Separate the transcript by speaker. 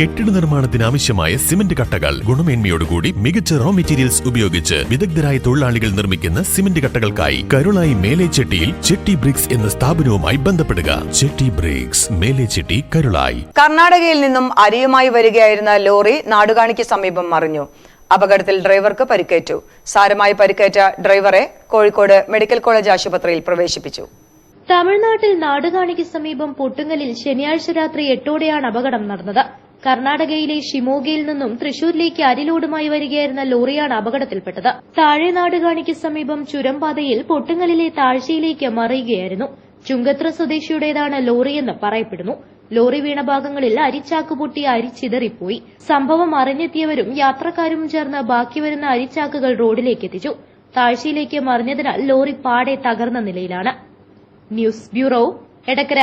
Speaker 1: കെട്ടിട നിർമ്മാണത്തിന് ആവശ്യമായ സിമന്റ് കട്ടകൾ ഗുണമേന്മയോടുകൂടി മികച്ച റോ മെറ്റീരിയൽസ് ഉപയോഗിച്ച് വിദഗ്ധരായ തൊഴിലാളികൾ നിർമ്മിക്കുന്ന സിമന്റ് കട്ടകൾക്കായി കരുളായി മേലേച്ചെട്ടിയിൽ ചെട്ടി ബ്രിക്സ് എന്ന സ്ഥാപനവുമായി ബന്ധപ്പെടുക ചെട്ടി ബ്രിക്സ് മേലേച്ചെട്ടി കരുളായി
Speaker 2: കർണാടകയിൽ നിന്നും അരിയുമായി വരികയായിരുന്ന ലോറി നാടുകാണിക്ക് സമീപം മറിഞ്ഞു അപകടത്തിൽ ഡ്രൈവർക്ക് പരിക്കേറ്റു സാരമായി പരിക്കേറ്റ ഡ്രൈവറെ കോഴിക്കോട് മെഡിക്കൽ കോളേജ് ആശുപത്രിയിൽ പ്രവേശിപ്പിച്ചു
Speaker 3: തമിഴ്നാട്ടിൽ നാടുകാണിക്ക് സമീപം പൊട്ടുങ്ങലിൽ ശനിയാഴ്ച രാത്രി എട്ടോടെയാണ് അപകടം നടന്നത് കർണാടകയിലെ ഷിമോഗയിൽ നിന്നും തൃശൂരിലേക്ക് അരിലോടുമായി വരികയായിരുന്ന ലോറിയാണ് അപകടത്തിൽപ്പെട്ടത് താഴെനാട് കാണിക്ക് സമീപം ചുരംപാതയിൽ പൊട്ടുങ്ങലിലെ താഴ്ചയിലേക്ക് മറിയുകയായിരുന്നു ചുങ്കത്ര സ്വദേശിയുടേതാണ് ലോറിയെന്ന് പറയപ്പെടുന്നു ലോറി വീണ ഭാഗങ്ങളിൽ അരിച്ചാക്ക് പൊട്ടി അരിച്ചിതറിപ്പോയി സംഭവം അറിഞ്ഞെത്തിയവരും യാത്രക്കാരും ചേർന്ന് ബാക്കി വരുന്ന അരിച്ചാക്കുകൾ റോഡിലേക്ക് എത്തിച്ചു താഴ്ചയിലേക്ക് മറിഞ്ഞതിനാൽ ലോറി പാടെ തകർന്ന നിലയിലാണ് ന്യൂസ് ബ്യൂറോ എടക്കര